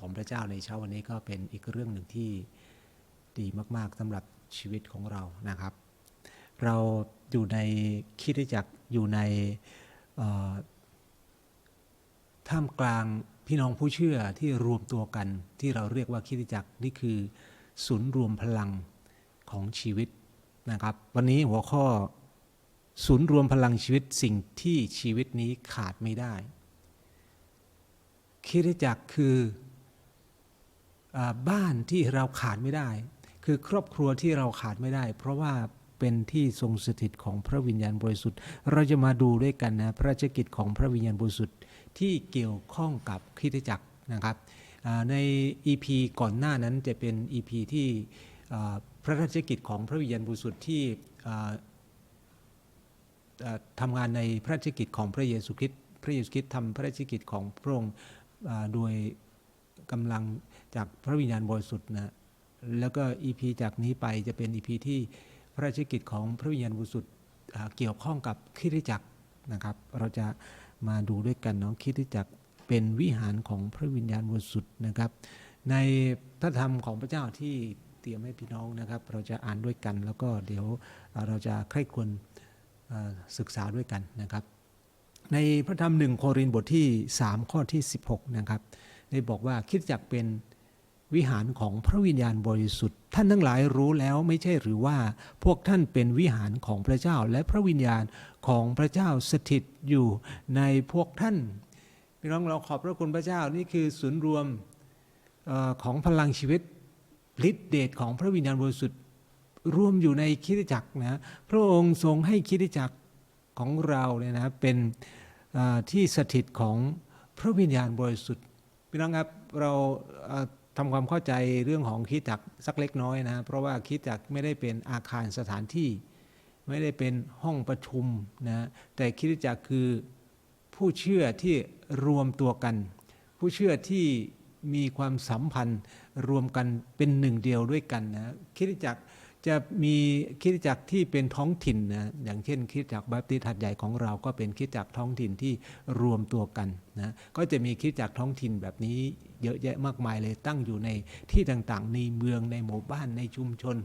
ของพระเจ้าในเช้าวันนี้ก็เป็นอีกเรื่องหนึ่งที่ดีมาก ๆสำหรับชีวิตของเรานะครับ เราอยู่ในคิดจักอยู่ในท่ามกลางพี่น้องผู้เชื่อที่รวมตัวกันที่เราเรียกว่าคิดจักนี่คือศูนย์รวมพลังของชีวิตนะครับ วันนี้หัวข้อศูนย์รวมพลังชีวิตสิ่งที่ชีวิตนี้ขาดไม่ได้คิดจักคือ บ้านที่เราขาดไม่ได้ คือครอบครัวที่เราขาดไม่ได้ เพราะว่าเป็นที่ทรงสถิตของพระวิญญาณบริสุทธิ์ เราจะมาดูด้วยกันนะพระราชกิจของพระวิญญาณบริสุทธิ์ที่เกี่ยวข้องกับคริสตจักรนะครับใน EP ก่อนหน้านั้นจะเป็น EP ที่อ่พระราชกิจของพระวิญญาณบริสุทธิ์ที่ทำงานในพระราชกิจของพระเยซูคริสต์พระเยซูคริสต์ทำพระราชกิจของพระองค์โดยกำลัง จากพระวิญญาณบริสุทธิ์นะแล้วก็อีพีจากนี้ไปจะเป็นอีพีที่พระราชกิจของพระวิญญาณบริสุทธิ์เกี่ยวข้องกับคริสตจักรนะครับ เราจะมาดูด้วยกันเนาะคริสตจักรเป็นวิหารของพระวิญญาณบริสุทธิ์นะครับ ในพระธรรมของพระเจ้าที่เตรียมให้พี่น้องนะครับ เราจะอ่านด้วยกัน แล้วก็เดี๋ยวเราจะใคร่ควรศึกษาด้วยกันนะครับ ในพระธรรมหนึ่งโครินบทที่ 3 ข้อที่ 16 นะครับ ได้บอกว่าคิดจักเป็น วิหารของพระวิญญาณบริสุทธิ์ ท่านทั้งหลายรู้แล้วไม่ใช่หรือว่า พวกท่านเป็นวิหารของพระเจ้าและพระวิญญาณของพระเจ้าสถิตอยู่ในพวกท่านพี่น้องเราขอบพระคุณพระเจ้านี่คือศูนย์รวมออของพลังชีวิตฤทธิเดชของพระวิญญาณบริสุทธิ์รวมอยู่ในคริสตจักรนะพระองค์ทรงให้คริสตจักรของเราเนี่ยนะเป็นที่สถิตของพระวิญญาณบริสุทธิ์พี่น้องครับเรา อ่าทำความเข้าใจเรื่องของคริสตจักสักเล็กน้อยนะ เพราะว่าคริสตจักไม่ได้เป็นอาคารสถานที่ ไม่ได้เป็นห้องประชุมนะแต่คริสตจักคือผู้เชื่อที่รวมตัวกัน ผู้เชื่อที่มีความสัมพันธ์รวมกันเป็นหนึ่งเดียวด้วยกันนะคริสตจักจะมีคริสตจักที่เป็นท้องถิ่นนะอย่างเช่นคริสตจักรแบปติสต์หัดใหญ่ของเราก็เป็นคริสตจักท้องถิ่นที่รวมตัวกันนะก็จะมีคริสตจักท้องถิ่นแบบนี้ เยอะแยะมากมายเลยตั้งอยู่ในที่ต่างๆ ในเมืองในหมู่บ้านในชุมชน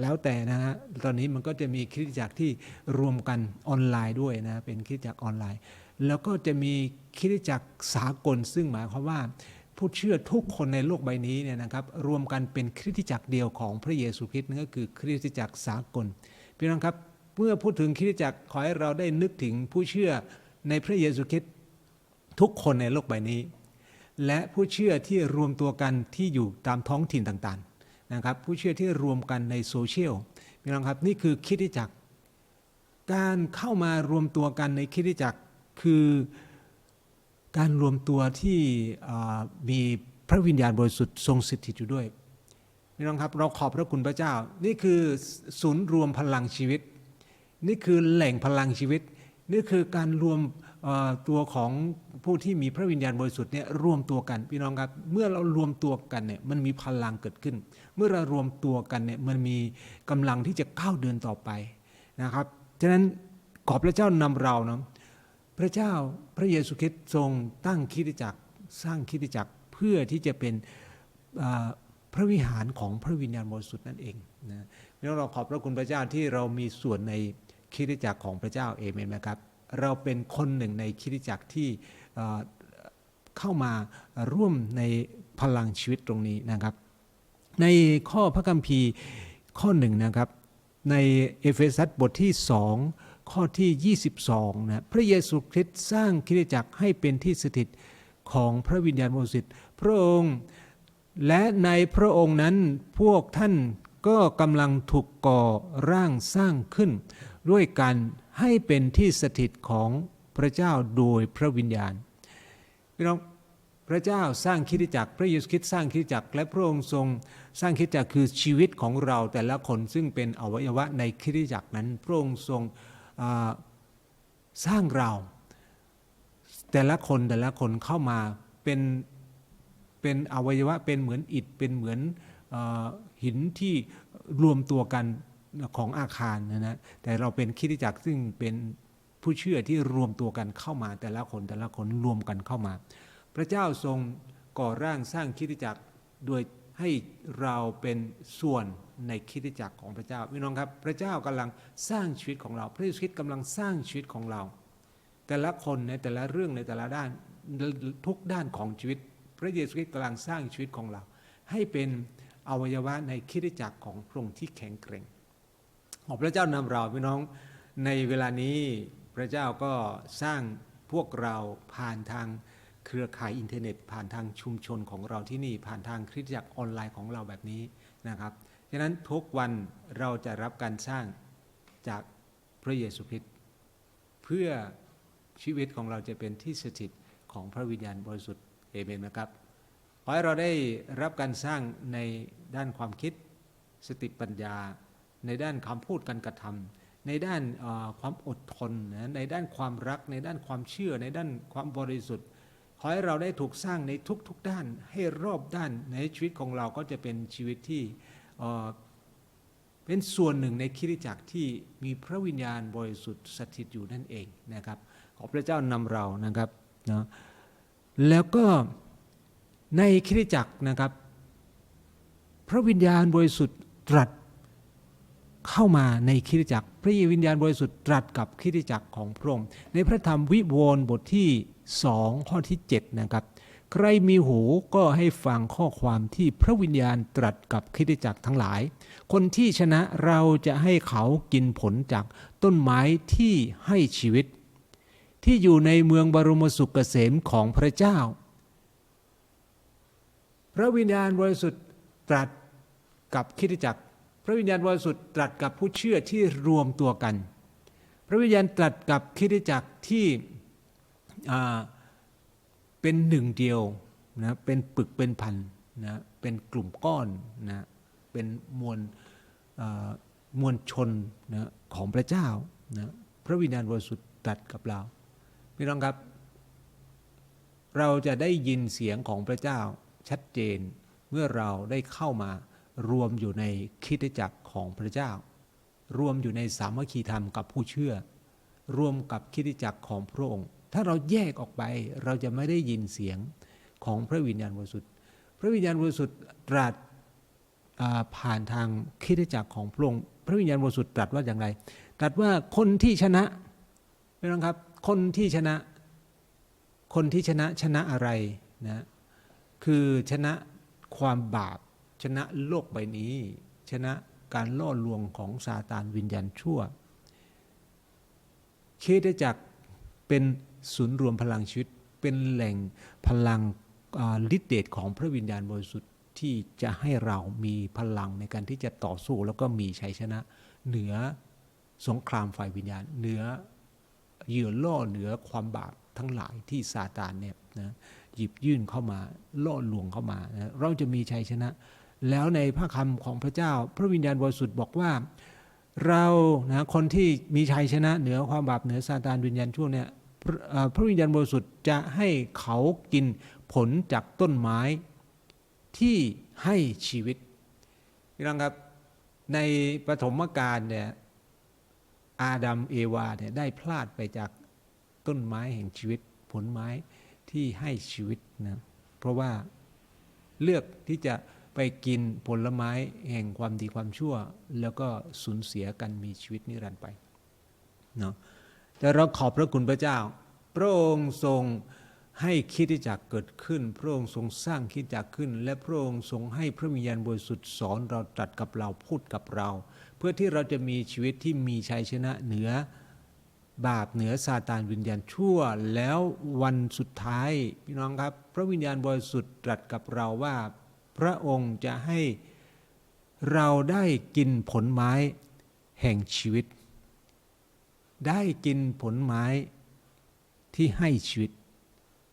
แล้วแต่นะฮะ ตอนนี้มันก็จะมีคริสตจักรที่รวมกันออนไลน์ด้วยนะ เป็นคริสตจักรออนไลน์ แล้วก็จะมีคริสตจักรสากล ซึ่งหมายความว่า ผู้เชื่อทุกคนในโลกใบนี้เนี่ยนะครับ รวมกันเป็นคริสตจักรเดียวของพระเยซูคริสต์นั่นก็คือคริสตจักรสากล พี่น้องครับ เมื่อพูดถึงคริสตจักรขอให้เราได้นึกถึงผู้เชื่อในพระเยซูคริสต์ทุกคนในโลกใบนี้ และผู้เชื่อที่รวมตัวกันที่อยู่ตามท้องถิ่นต่างๆนะครับผู้เชื่อที่รวมกันในโซเชียลพี่น้องครับนี่คือคริสตจักร การเข้ามารวมตัวกันในคริสตจักรคือการรวมตัวที่มีพระวิญญาณบริสุทธิ์ทรงสถิตอยู่ด้วยพี่น้องครับเราขอบพระคุณพระเจ้า นี่คือศูนย์รวมพลังชีวิต นี่คือแหล่งพลังชีวิต นี่คือการรวมตัวของ ผู้ที่มีพระวิญญาณบริสุทธิ์เนี่ยรวมตัวกันพี่น้องครับ เมื่อเรารวมตัวกันเนี่ยมันมีพลังเกิดขึ้น เมื่อเรารวมตัวกันเนี่ยมันมีกำลังที่จะก้าวเดินต่อไปนะครับฉะนั้นขอพระเจ้านำเราเนาะพระเจ้าพระเยซูคริสต์ทรงตั้งคริสตจักรสร้างคริสตจักรเพื่อที่จะเป็นพระวิหารของพระวิญญาณบริสุทธิ์นั่นเองนะพี่น้องเราขอบพระคุณพระเจ้าที่เรามีส่วนในคริสตจักรของพระเจ้าเอเมนไหมครับเราเป็นคนหนึ่งในคริสตจักรที่ เข้ามาร่วมในพลังชีวิตตรงนี้นะครับ ในข้อพระคัมภีร์ข้อหนึ่งนะครับ ในเอเฟซัสบทที่สองข้อที่ 22นะพระเยซูคริสต์สร้างคริสตจักรให้เป็นที่สถิตของพระวิญญาณบริสุทธิ์พระองค์และในพระองค์นั้นพวกท่านก็กำลังถูกก่อร่างสร้างขึ้น ด้วยการให้เป็นที่สถิตของ ระเจ้าโดยพระวิญญาณพี่น้องพระเจ้าสร้างคริสตจักรพระเยซูคริสต์สร้างคริสตจักรและพระองค์ทรงสร้างคริสตจักรคือชีวิตของเราแต่ละคนซึ่งเป็นอวัยวะในคริสตจักรนั้น พระองค์ทรงสร้างเรา แต่ละคนแต่ละคนเข้ามาเป็นเป็นอวัยวะเป็นเหมือนอิฐเป็นเหมือนอหินที่รวมตัวกันของอาคารนะนะแต่เราเป็นคริสตจักรซึ่งเป็น ผู้เชื่อที่รวมตัวกันเข้ามาแต่ละคนแต่ละคนรวมกันเข้ามา พระเจ้าทรงก่อร่างสร้างคริสตจักรโดยให้เราเป็นส่วนในคริสตจักรของพระเจ้าพี่น้องครับ พระเจ้ากำลังสร้างชีวิตของเรา พระเยซูคริสต์กำลังสร้างชีวิตของเรา แต่ละคนในแต่ละเรื่องในแต่ละด้านทุกด้านของชีวิต พระเยซูคริสต์กำลังสร้างชีวิตของเรา ให้เป็นอวัยวะในคริสตจักรของพระองค์ที่แข็งแกร่งขอพระเจ้านำเราพี่น้องในเวลานี้ พระเจ้าก็สร้างพวกเราผ่านทางเครือข่ายอินเทอร์เน็ต ผ่านทางชุมชนของเราที่นี่ ผ่านทางคริสตจักรออนไลน์ของเราแบบนี้นะครับฉะนั้นทุกวันเราจะรับการสร้างจากพระเยซูคริสต์เพื่อชีวิตของเราจะเป็นที่สถิตของพระวิญญาณบริสุทธิ์เอเมนนะครับขอให้เราได้รับการสร้างในด้านความคิดสติปัญญา ในด้านคำพูดการกระทำ ในด้านความอดทนนะในด้านความรัก ในด้านความเชื่อ ในด้านความบริสุทธิ์ ขอให้เราได้ถูกสร้างในทุกๆด้านให้รอบด้านในชีวิตของเราก็จะเป็นชีวิตที่เป็นส่วนหนึ่งในคริจักรที่มีพระวิญญาณบริสุทธิ์สถิตอยู่นั่นเองนะครับ ขอพระเจ้านำเรานะครับนะแล้วก็ในคริจักรนะครับ พระวิญญาณบริสุทธิ์ตรัสเข้ามาในคริจักร พระวิญญาณบริสุทธิ์ตรัสกับคริสตจักรของพระองค์ในพระธรรมวิวรณ์บทที่สองข้อที่ 7 นะครับ ใครมีหูก็ให้ฟังข้อความที่พระวิญญาณตรัสกับคริสตจักรทั้งหลาย คนที่ชนะเราจะให้เขากินผลจากต้นไม้ที่ให้ชีวิต ที่อยู่ในเมืองบรมสุขเกษมของพระเจ้า พระวิญญาณบริสุทธิ์ตรัสกับคริสตจักร ระวิญญาณบริสุทธิ์ตรัสกับผู้เชื่อที่รวมตัวกัน พระวิญญาณตรัสกับคริสตจักรที่เป็นหนึ่งเดียวนะเป็นปึกเป็นพันนะเป็นกลุ่มก้อนนะเป็นมวลมวลชนนะของพระเจ้านะพระวิญญาณบริสุทธิ์ตรัสกับเราพี่น้องครับ เราจะได้ยินเสียงของพระเจ้าชัดเจนเมื่อเราได้เข้ามา รวมอยู่ในคริสตจักรของพระเจ้า รวมอยู่ในสามัคคีธรรมกับผู้เชื่อ รวมกับคริสตจักรของพระองค์ ถ้าเราแยกออกไปเราจะไม่ได้ยินเสียงของพระวิญญาณบริสุทธิ์ พระวิญญาณบริสุทธิ์ตรัสผ่านทางคริสตจักรของพระองค์ พระวิญญาณบริสุทธิ์ตรัสว่าอย่างไร ตรัสว่าคนที่ชนะพี่น้องครับ คนที่ชนะ คนที่ชนะชนะอะไรนะ คือชนะความบาป ชนะโลกใบนี้ ชนะการล่อลวงของซาตานวิญญาณชั่ว เคริสตจักรเป็นศูนย์รวมพลังชีวิต เป็นแหล่งพลังฤทธิเดชของพระวิญญาณบริสุทธิ์ที่จะให้เรามีพลังในการที่จะต่อสู้แล้วก็มีชัยชนะ เหนือสงครามฝ่ายวิญญาณ เหนือเหยื่อล่อเหนือความบาปทั้งหลายที่ซาตานเนี่ยนะหยิบยื่นเข้ามาล่อลวงเข้ามานะเราจะมีชัยชนะ แล้วในพระคำของพระเจ้า พระวิญญาณบริสุทธิ์บอกว่า เรานะคนที่มีชัยชนะเหนือความบาปเหนือซาตานวิญญาณชั่วเนี่ยพระวิญญาณบริสุทธิ์จะให้เขากินผลจากต้นไม้ที่ให้ชีวิตพี่น้องครับในปฐมกาลเนี่ยอาดัมเอวาเนี่ยได้พลาดไปจากต้นไม้แห่งชีวิต ผลไม้ที่ให้ชีวิตนะเพราะว่าเลือกที่จะ ไปกินผลไม้แห่งความดีความชั่ว แล้วก็สูญเสียกันมีชีวิตนิรันดร์ไปเนาะแต่เราขอบพระคุณพระเจ้า พระองค์ทรงให้คิดจักเกิดขึ้น พระองค์ทรงสร้างคิดจักขึ้น และพระองค์ทรงให้พระวิญญาณบริสุทธิ์สอนเราตรัสกับเราพูดกับเรา เพื่อที่เราจะมีชีวิตที่มีชัยชนะเหนือบาปเหนือซาตานวิญญาณชั่วแล้ววันสุดท้ายพี่น้องครับ พระวิญญาณบริสุทธิ์ตรัสกับเราว่า พระองค์จะให้เราได้กินผลไม้แห่งชีวิต ได้กินผลไม้ที่ให้ชีวิต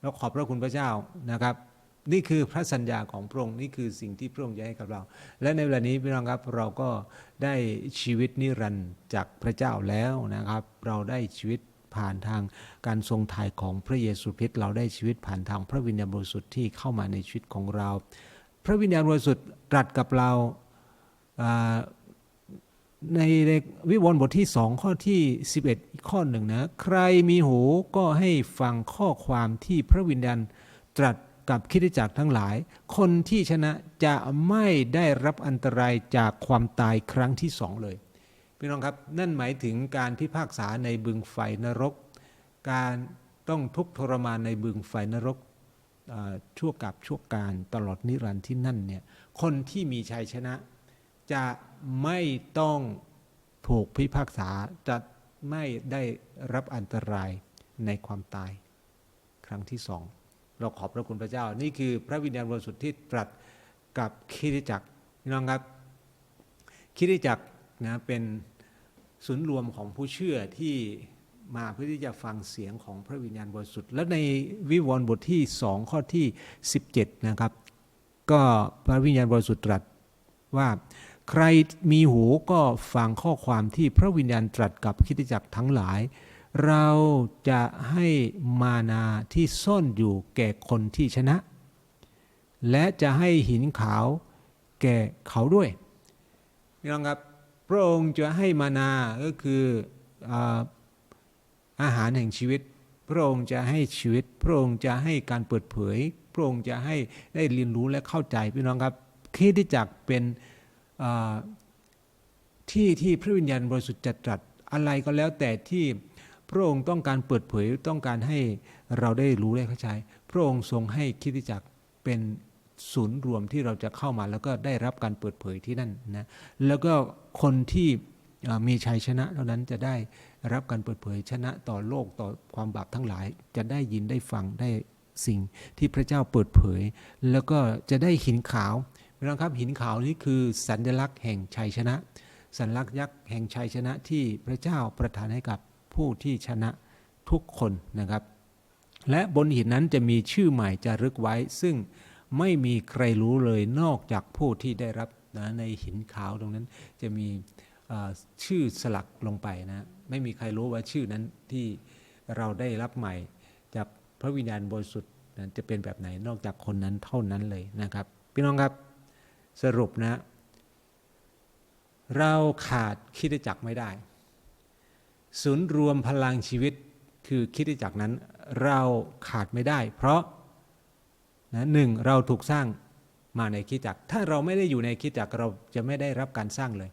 เราขอบพระคุณพระเจ้านะครับ นี่คือพระสัญญาของพระองค์นี่คือสิ่งที่พระองค์จะให้กับเรา และในเวลานี้พี่น้องครับเราก็ได้ชีวิตนิรันดร์จากพระเจ้าแล้วนะครับ เราได้ชีวิตผ่านทางการทรงถ่ายของพระเยซูคริสต์เราได้ชีวิตผ่านทางพระวิญญาณบริสุทธิ์ที่เข้ามาในชีวิตของเรา พระวิญญาณบริสุทธิ์ตรัสกับเราในวิวรณ์บทที่สองข้อที่ 11 อีกข้อหนึ่งนะใครมีหูก็ให้ฟังข้อความที่พระวิญญาณตรัสกับคริสตจักรทั้งหลาย คนที่ชนะจะไม่ได้รับอันตรายจากความตายครั้งที่สองเลยพี่น้องครับนั่นหมายถึงการพิพากษาในบึงไฟนรก การต้องทุกข์ทรมานในบึงไฟนรก ชั่วกับชั่วการตลอดนิรันดร์ที่นั่นเนี่ยคนที่มีชัยชนะ จะไม่ต้องถูกพิพากษาจะไม่ได้รับอันตรายในความตายครั้งที่สองเราขอบพระคุณพระเจ้า นี่คือพระวิญญาณบริสุทธิ์ที่ตรัสกับคริจักรพี่น้องครับคริจักรนะเป็นศูนย์รวมของผู้เชื่อที่ มาเพื่อที่จะฟังเสียงของพระวิญญาณบริสุทธิ์และในวิวรณ์บทที่สองข้อที่ 17 นะครับ ก็พระวิญญาณบริสุทธิ์ตรัสว่าใครมีหูก็ฟังข้อความที่พระวิญญาณตรัสกับคริสตจักรทั้งหลาย เราจะให้มานาที่ซ่อนอยู่แก่คนที่ชนะ และจะให้หินขาวแก่เขาด้วยพี่น้องครับพระองค์จะให้มานาก็คืออ อาหารแห่งชีวิต พระองค์จะให้ชีวิต พระองค์จะให้การเปิดเผย พระองค์จะให้ได้เรียนรู้และเข้าใจพี่น้องครับคริสตจักเป็นที่ที่พระวิญญาณบริสุทธิ์จะตรัสอะไรก็แล้วแต่ที่พระองค์ต้องการเปิดเผยต้องการให้เราได้รู้และเข้าใจ พระองค์ทรงให้คริสตจักเป็นศูนย์รวมที่เราจะเข้ามาแล้วก็ได้รับการเปิดเผยที่นั่นนะแล้วก็คนที่มีชัยชนะเท่านั้นจะได้ รับการเปิดเผยชนะต่อโลกต่อความบาปทั้งหลาย จะได้ยินได้ฟังได้สิ่งที่พระเจ้าเปิดเผย แล้วก็จะได้หินขาวน้องครับหินขาวนี้คือสัญลักษณ์แห่งชัยชนะ สัญลักษณ์ยักษ์แห่งชัยชนะที่พระเจ้าประทานให้กับผู้ที่ชนะทุกคนนะครับ และบนหินนั้นจะมีชื่อใหม่จะรึกไว้ ซึ่งไม่มีใครรู้เลยนอกจากผู้ที่ได้รับนะในหินขาวตรงนั้นจะมีชื่อสลักลงไปนะ ไม่มีใครรู้ว่าชื่อนั้นที่เราได้รับใหม่จากพระวิญญาณบริสุทธิ์นั้นจะเป็นแบบไหนนอกจากคนนั้นเท่านั้นเลยนะครับ พี่น้องครับสรุปนะ เราขาดคิดจักไม่ได้ ศูนย์รวมพลังชีวิตคือคิดจักนั้นเราขาดไม่ได้ เพราะนะหนึ่งเราถูกสร้างมาในคิดจักถ้าเราไม่ได้อยู่ในคิดจักเราจะไม่ได้รับการสร้างเลย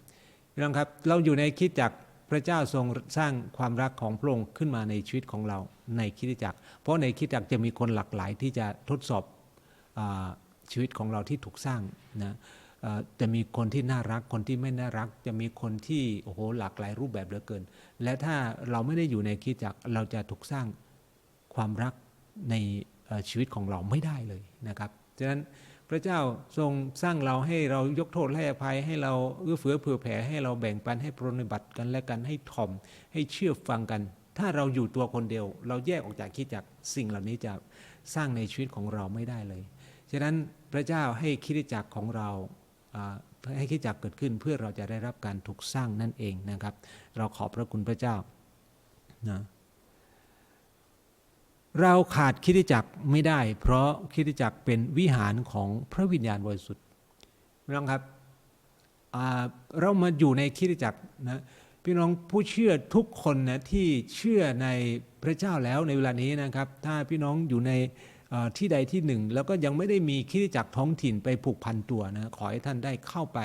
พี่น้องครับ เราอยู่ในคิดจัก รพระเจ้าทรงสร้างความรักของพระองค์ขึ้นมาในชีวิตของเราในคิดจักร เพราะในคิดจักรจะมีคนหลากหลายที่จะทดสอบอชีวิตของเราที่ถูกสร้างนะจะมีคนที่น่ารักคนที่ไม่น่ารัก จะมีคนที่โอ้โหหลากหลายรูปแบบเหลือเกิน และถ้าเราไม่ได้อยู่ในคิดจักรเราจะถูกสร้างความรักในชีวิตของเราไม่ได้เลยนะครับฉะนั้น พระเจ้าทรงสร้างเราให้เรายกโทษให้อภัยให้เราเอื้อเฟื้อเผื่อแผ่ให้เราแบ่งปันให้ปรนนิบัติกันและกันให้ถ่อม ให้เชื่อฟังกัน ถ้าเราอยู่ตัวคนเดียว เราแยกออกจากคิดจักสิ่งเหล่านี้จะสร้างในชีวิตของเราไม่ได้เลยฉะนั้นพระเจ้าให้คิดจักของเราให้คิดจักเกิดขึ้นเพื่อเราจะได้รับการถูกสร้างนั่นเองนะครับ เราขอบพระคุณพระเจ้านะ เราขาดคิดจักรไม่ได้ เพราะคิดจักรเป็นวิหารของพระวิญญาณบริสุทธิ์พี่น้องครับเรามาอยู่ในคิดจักรนะพี่น้องผู้เชื่อทุกคนนะที่เชื่อในพระเจ้าแล้วในเวลานี้นะครับ ถ้าพี่น้องอยู่ใน ที่ใดที่หนึ่ง แล้วก็ยังไม่ได้มีคิดจักท้องถิ่นไปผูกพันตัวนะขอให้ท่านได้เข้าไป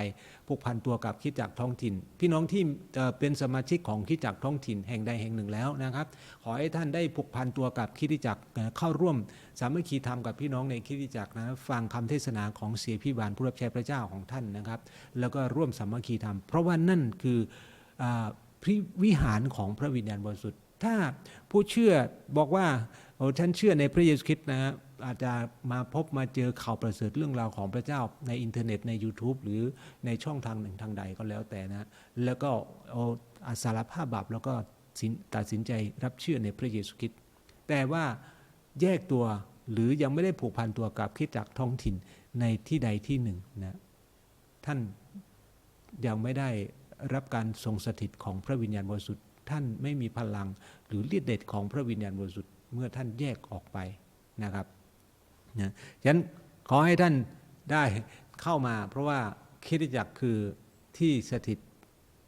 ผูกพันตัวกับคิดจักท้องถิ่น พี่น้องที่เป็นสมาชิกของคิดจักท้องถิ่นแห่งใดแห่งหนึ่งแล้วนะครับ ขอให้ท่านได้ผูกพันตัวกับคิดจักเข้าร่วม สามัคคีธรรมกับพี่น้องในคิดจักนะฟังคำเทศนาของเสียพิบาลผู้รับใช้พระเจ้าของท่านนะครับ แล้วก็ร่วมสามัคคีธรรม เพราะว่านั่นคืออพระวิหารของพระวิญญาณบริสุทธิ์ถ้าผู้เชื่อบอกว่า โอ้ฉันเชื่อในพระเยซูคริสต์นะฮะอาจจะมาพบมาเจอข่าวประเสริฐเรื่องราวของพระเจ้าในอินเทอร์เน็ตใน YouTube หรือในช่องทางหนึ่งทางใดก็แล้วแต่นะ แล้วก็เอาอาสารภาพบาปแล้วก็ตัดสินใจรับเชื่อในพระเยซูคริสต์แต่ว่าแยกตัวหรือยังไม่ได้ผูกพันตัวกับคิดจักท้องถิ่นในที่ใดที่หนึ่งนะท่านยังไม่ได้รับการทรงสถิตของพระวิญญาณบริสุทธิ์ท่านไม่มีพลังหรือฤทธิเดชของพระวิญญาณบริสุทธิ์ เมื่อท่านแยกออกไปนะครับนะฉะนั้นขอให้ท่านได้เข้ามา เพราะว่าคิดจักคือที่สถิต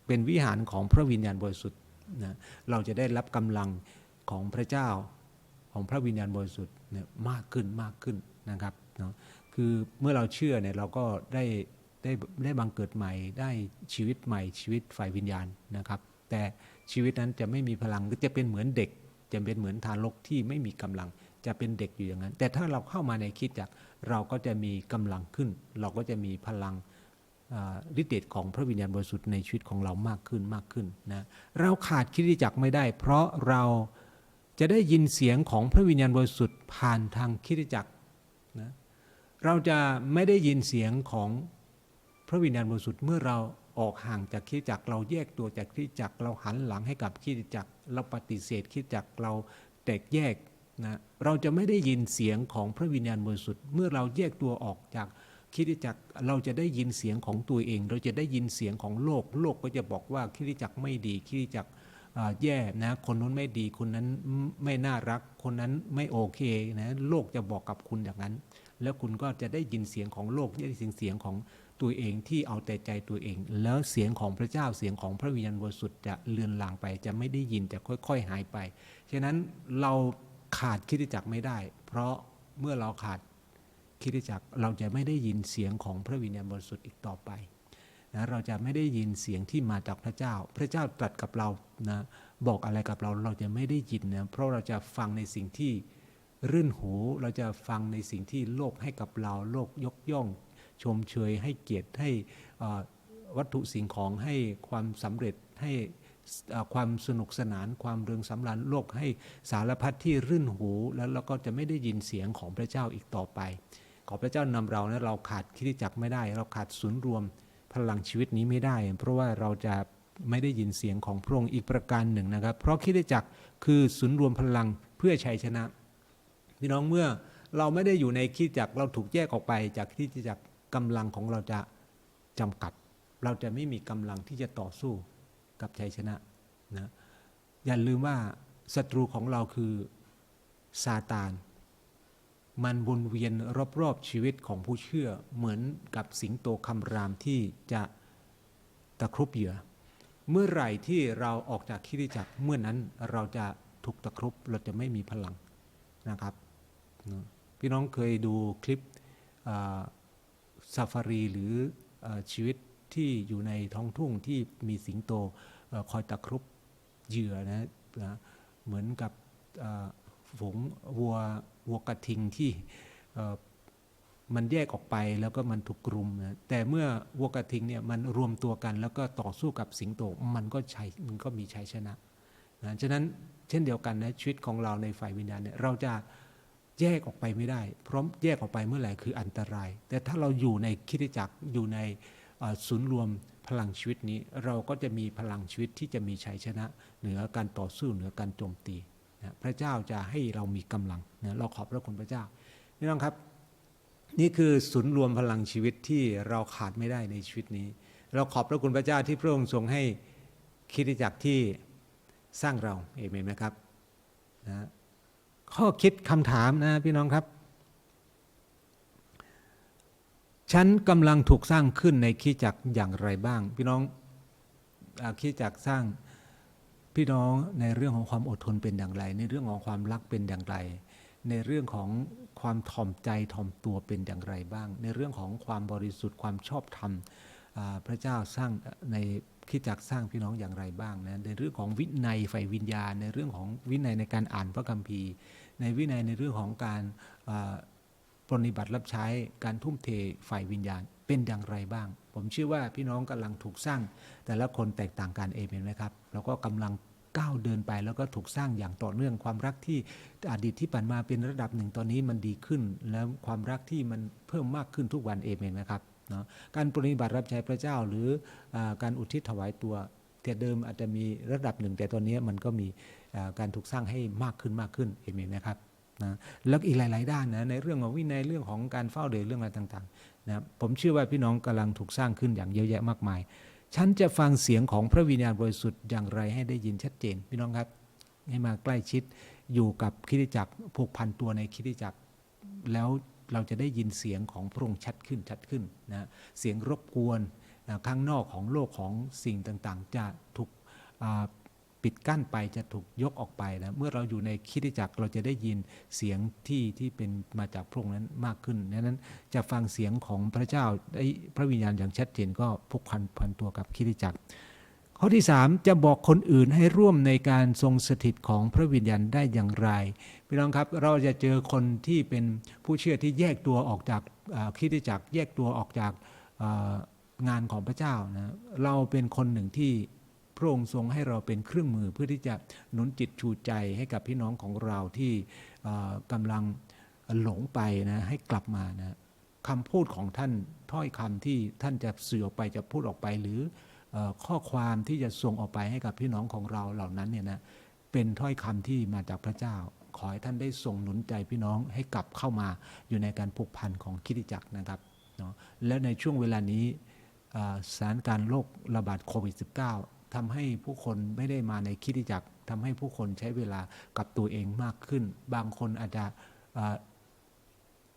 เป็นวิหารของพระวิญญาณบริสุทธิ์นะเราจะได้รับกำลังของพระเจ้าของพระวิญญาณบริสุทธิ์เนี่ยมากขึ้นมากขึ้นนะครับเนาะคือเมื่อเราเชื่อเนี่ยเราก็ได้ได้ได้บังเกิดใหม่ได้ชีวิตใหม่ชีวิตฝ่ายวิญญาณนะครับ แต่ชีวิตนั้นจะไม่มีพลังก็จะเป็นเหมือนเด็ก จะเป็นเหมือนทารกที่ไม่มีกำลัง จะเป็นเด็กอยู่อย่างนั้น แต่ถ้าเราเข้ามาในคิดจักเราก็จะมีกำลังขึ้น เราก็จะมีพลังฤทธิ์เดชของพระวิญญาณบริสุทธิ์ในชีวิตของเรามากขึ้นมากขึ้นนะเราขาดคิดจักไม่ได้ เพราะเราจะได้ยินเสียงของพระวิญญาณบริสุทธิ์ผ่านทางคิดจักนะเราจะไม่ได้ยินเสียงของพระวิญญาณบริสุทธิ์เมื่อเรา ออกห่างจากคิดจักเราแยกตัวจากคิดจักเราหันหลังให้กับคิดจักเราปฏิเสธคิดจักเราแตกแยกนะเราจะไม่ได้ยินเสียงของพระวิญญาณบริสุทธิ์เมื่อเราแยกตัวออกจากคิดจักเราจะได้ยินเสียงของตัวเอง เราจะได้ยินเสียงของโลก โลกก็จะบอกว่าคิดจักไม่ดีคิดจักแย่นะคนนั้นไม่ดีคนนั้นไม่น่ารัก คนนั้นไม่โอเคนะโลกจะบอกกับคุณอย่างนั้น แล้วคุณก็จะได้ยินเสียงของโลกได้ยินเสียงของ ตัวเองที่เอาแต่ใจตัวเอง แล้วเสียงของพระเจ้าเสียงของพระวิญญาณบริสุทธิ์จะเลือนลางไป จะไม่ได้ยินจะค่อย ๆ หายไป ฉะนั้นเราขาดคิดจักไม่ได้ เพราะเมื่อเราขาดคิดจักเราจะไม่ได้ยินเสียงของพระวิญญาณบริสุทธิ์อีกต่อไปนะเราจะไม่ได้ยินเสียงที่มาจากพระเจ้า พระเจ้าตรัสกับเรานะบอกอะไรกับเราเราจะไม่ได้ยินนะเพราะเราจะฟังในสิ่งที่รื่นหู เราจะฟังในสิ่งที่โลกให้กับเรา โลกยกย่อง ชมเชยให้เกียรติให้วัตถุสิ่งของให้ความสำเร็จให้ความสนุกสนานความเรืองสำราญโลกให้สารพัดที่รื่นหูแล้วเราก็จะไม่ได้ยินเสียงของพระเจ้าอีกต่อไป ขอพระเจ้านำเรานะเราขาดคริสตจักไม่ได้ เราขาดศูนย์รวมพลังชีวิตนี้ไม่ได้ เพราะว่าเราจะไม่ได้ยินเสียงของพระองค์อีกประการหนึ่งนะครับ เพราะคริสตจักคือศูนย์รวมพลังเพื่อชัยชนะพี่น้องเมื่อเราไม่ได้อยู่ในคริสตจักเราถูกแยกออกไปจากคริสตจัก กำลังของเราจะจำกัด เราจะไม่มีกำลังที่จะต่อสู้กับชัยชนะนะอย่าลืมว่าศัตรูของเราคือซาตาน มันวนเวียนรอบๆชีวิตของผู้เชื่อเหมือนกับสิงโตคำรามที่จะตะครุบเหยื่อ เมื่อไหร่ที่เราออกจากคริสตจักรเมื่อนั้นเราจะถูกตะครุบเราจะไม่มีพลังนะครับ พี่น้องเคยดูคลิป ซาฟารีหรืออชีวิตที่อยู่ในท้องทุ่งที่มีสิงโตอคอยตะครุบเหยื่อนะนะเหมือนกับฝูงวัววัวกระทิงที่มันแยกออกไปแล้วก็มันถูกกลุ่มนะแต่เมื่อวัวกระทิงเนี่ยมันรวมตัวกันแล้วก็ต่อสู้กับสิงโตมันก็ชัยมันก็มีชัยชนะนะฉะนั้นเช่นเดียวกันนะชีวิตของเราในฝ่ายวิญญาณเนี่ยเราจะ แยกออกไปไม่ได้เพราะแยกออกไปเมื่อไหร่คืออันตราย แต่ถ้าเราอยู่ในคริสตจักรอยู่ในศูนย์รวมพลังชีวิตนี้ เราก็จะมีพลังชีวิตที่จะมีชัยชนะ เหนือการต่อสู้เหนือการโจมตีนะพระเจ้าจะให้เรามีกำลังนะเราขอบพระคุณพระเจ้าพี่น้องครับ นี่คือศูนย์รวมพลังชีวิตที่เราขาดไม่ได้ในชีวิตนี้ เราขอบพระคุณพระเจ้าที่พระองค์ทรงให้คิดจักรที่สร้างเราเอเมนไหมครับนะ ข้อคิดคำถามนะพี่น้องครับ ฉันกำลังถูกสร้างขึ้นในคิดจักอย่างไรบ้าง พี่น้องอคิดจักสร้างพี่น้องในเรื่องของความอดทนเป็นอย่างไร ในเรื่องของความรักเป็นอย่างไร ในเรื่องของความถ่อมใจถ่อมตัวเป็นอย่างไรบ้าง ในเรื่องของความบริสุทธิ์ความชอบธรรมพระเจ้าสร้างในคิดจักสร้างพี่น้องอย่างไรบ้างนะในเรื่องของวินัยฝ่ายวิญญาณ ในเรื่องของวินัยในการอ่านพระคัมภีร์ ในวินัยในเรื่องของการปฏิบัติรับใช้การทุ่มเทฝ่ายวิญญาณเป็นอย่างไรบ้าง ผมเชื่อว่าพี่น้องกำลังถูกสร้าง แต่ละคนแตกต่างกันเองเห็นไหมครับ แล้วก็กำลังก้าวเดินไปแล้วก็ถูกสร้างอย่างต่อเนื่องความรักที่อดีตที่ผ่านมาเป็นระดับหนึ่งตอนนี้มันดีขึ้น แล้วความรักที่มันเพิ่มมากขึ้นทุกวันเองเห็นไหมครับเนาะการปฏิบัติรับใช้พระเจ้าหรืออการอุทิศถวายตัวแต่เดิมอาจจะมีระดับหนึ่ง แต่ตอนนี้มันก็มี การถูกสร้างให้มากขึ้นมากขึ้นเองเห็นไหมครับนะแล้วอีกหลาย ๆ ด้านนะในเรื่องของวินัยเรื่องของการเฝ้าเดือเรื่องอะไรต่างๆนะผมเชื่อว่าพี่น้องกำลังถูกสร้างขึ้นอย่างเยอะแยะมากมาย ฉันจะฟังเสียงของพระวิญญาณบริสุทธิ์อย่างไรให้ได้ยินชัดเจน พี่น้องครับให้มาใกล้ชิดอยู่กับคริสตจักรผูกพันตัวในคริสตจักรแล้วเราจะได้ยินเสียงของพระองค์ชัดขึ้นชัดขึ้นนะเสียงรบกวนนะข้างนอกของโลกของสิ่งต่างๆ จะถูก ปิดกั้นไปจะถูกยกออกไปนะเมื่อเราอยู่ในคิดจักรเราจะได้ยินเสียงที่ที่เป็นมาจากพระองค์นั้นมากขึ้นดังนั้นจะฟังเสียงของพระเจ้าได้พระวิญญาณอย่างชัดเจนก็ผูกพันพันตัวกับคิดจักรข้อที่ 3 จะบอกคนอื่นให้ร่วมในการทรงสถิตของพระวิญญาณได้อย่างไรพี่น้องครับเราจะเจอคนที่เป็นผู้เชื่อที่แยกตัวออกจากคิดจักรแยกตัวออกจากงานของพระเจ้านะเราเป็นคนหนึ่งที่ ระองค์ทรงให้เราเป็นเครื่องมือเพื่อที่จะหนุนจิตชูใจให้กับพี่น้องของเราที่อ่ากำลังหลงไปนะให้กลับมานะคำพูดของท่านถ้อยคำที่ท่านจะสื่อออกไปจะพูดออกไปหรืออข้อความที่จะส่งออกไปให้กับพี่น้องของเราเหล่านั้นเนี่ยนะเป็นถ้อยคำที่มาจากพระเจ้า ขอให้ท่านได้ส่งหนุนใจพี่น้องให้กลับเข้ามาอยู่ในการผูกพันของคริสตจักรนะครับเนาะและในช่วงเวลานี้สถานการณ์โรคระบาดโควิด -19 ทำให้ผู้คนไม่ได้มาในคริสตจักรทำให้ผู้คนใช้เวลากับตัวเองมากขึ้น บางคนอาจจะ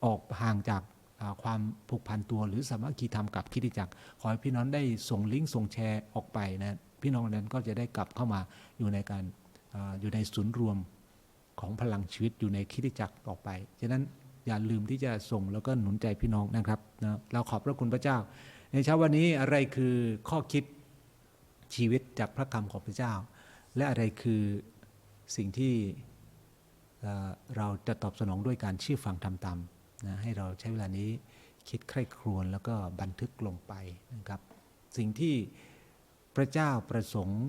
ออกห่างจากความผูกพันตัวหรือสามัคคีธรรมกับคริสตจักรขอให้พี่น้องได้ส่งลิงก์ส่งแชร์ออกไปนะพี่น้องนั้นก็จะได้กลับเข้ามาอยู่ในการออยู่ในศูนย์รวมของพลังชีวิตอยู่ในคริสตจักรต่อไปฉะนั้นอย่าลืมที่จะส่งแล้วก็หนุนใจพี่น้องนะครับนะเราขอบพระคุณพระเจ้า ในเช้าวันนี้อะไรคือข้อคิด ชีวิตจากพระคำของพระเจ้า และอะไรคือสิ่งที่เราจะตอบสนองด้วยการเชื่อฟังทำตามนะให้เราใช้เวลานี้คิดใคร่ครวญแล้วก็บันทึกลงไปนะครับ สิ่งที่พระเจ้าประสงค์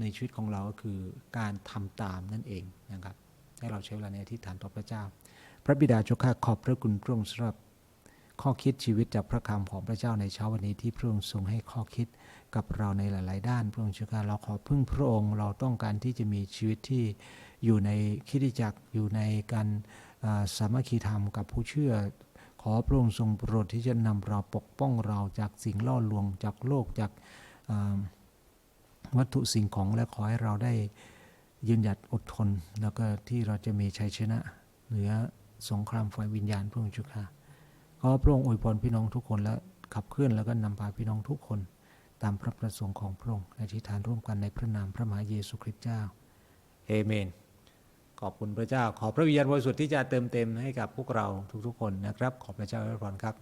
ในชีวิตของเราก็คือการทำตามนั่นเองนะครับให้เราใช้เวลาในอธิษฐานต่อพระเจ้า พระบิดาเจ้าข้าขอบพระคุณพระองค์สำหรับ ข้อคิดชีวิตจากพระคำของพระเจ้าในเช้าวันนี้ที่พระองค์ทรงให้ข้อคิดกับเราในหลาย ๆ ด้าน พระองค์เจ้าข้าเราขอพึ่งพระองค์เราต้องการที่จะมีชีวิตที่อยู่ในคริสตจักรอยู่ในการสามัคคีธรรมกับผู้เชื่อ ขอพระองค์ทรงโปรดที่จะนำเราปกป้องเราจากสิ่งล่อลวงจากโลกจากวัตถุสิ่งของและขอให้เราได้ยืนหยัดอดทน แล้วก็ที่เราจะมีชัยชนะ เหนือสงครามไฟวิญญาณพระองค์เจุค่ะ ขอพระองค์อวยพรพี่น้องทุกคนและขับเคลื่อนแล้วก็นำพาพี่น้องทุกคน ตามพระประสงค์ของพระองค์อธิษฐานร่วมกันในพระนามพระมหาเยซูคริสต์เจ้าเอเมน ขอบคุณพระเจ้า ขอพระวิญญาณบริสุทธิ์ที่จะเติมเต็มให้กับพวกเราทุกๆคนนะครับ ขอบพระเจ้าอวยพรครับ